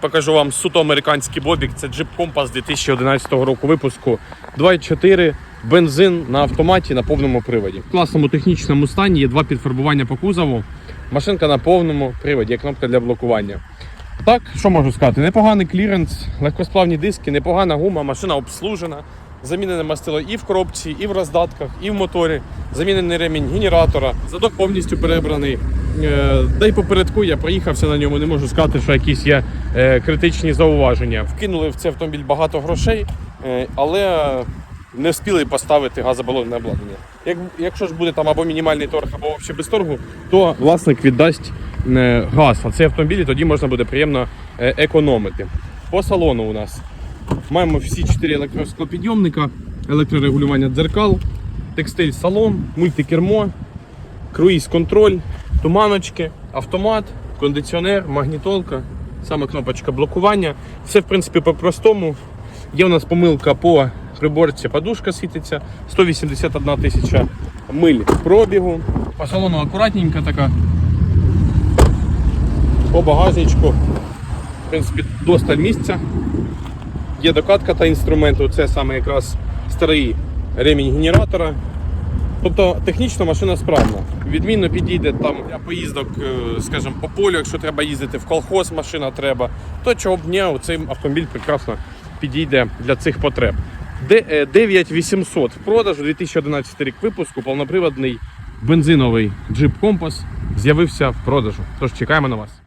Покажу вам суто американський бобік. Це Jeep Compass 2011 року випуску. 2.4 бензин на автоматі на повному приводі. В класному технічному стані є два підфарбування по кузову. Машинка на повному приводі, є кнопка для блокування. Так, що можу сказати? Непоганий кліренс, легкосплавні диски, непогана гума, машина обслужена. Замінене мастило і в коробці, і в роздатках, і в моторі. Замінений ремінь генератора. Задок повністю перебраний. Е, Да й попередку я проїхався на ньому, не можу сказати, що якісь є е, критичні зауваження. Вкинули в цей автомобіль багато грошей, е, але не встигли поставити газобалонне обладнання. Як, якщо ж буде там або мінімальний торг, або взагалі без торгу, то власник віддасть газ. А цей автомобіль тоді можна буде приємно економити. По салону у нас маємо всі 4 електросклопідйомника, електрорегулювання дзеркал, текстиль салон, мультикермо, круїз-контроль, туманочки, автомат, кондиціонер, магнітолка, саме кнопочка блокування. Все в принципі по-простому. Є у нас помилка по приборці, подушка світиться, 181 тисяча миль пробігу. По салону акуратненька така. По багажничку, в принципі, досталь місця. Є докатка та інструменту, це саме якраз старий ремінь генератора. Тобто технічно машина справна. Відмінно підійде там для поїздок, е, скажімо, по полю, якщо треба їздити в колхоз, машина треба, то чого б ні, цей автомобіль прекрасно підійде для цих потреб. Е, 9800 в продажу, 2011 рік випуску, повноприводний бензиновий Jeep Compass з'явився в продажу. Тож чекаємо на вас.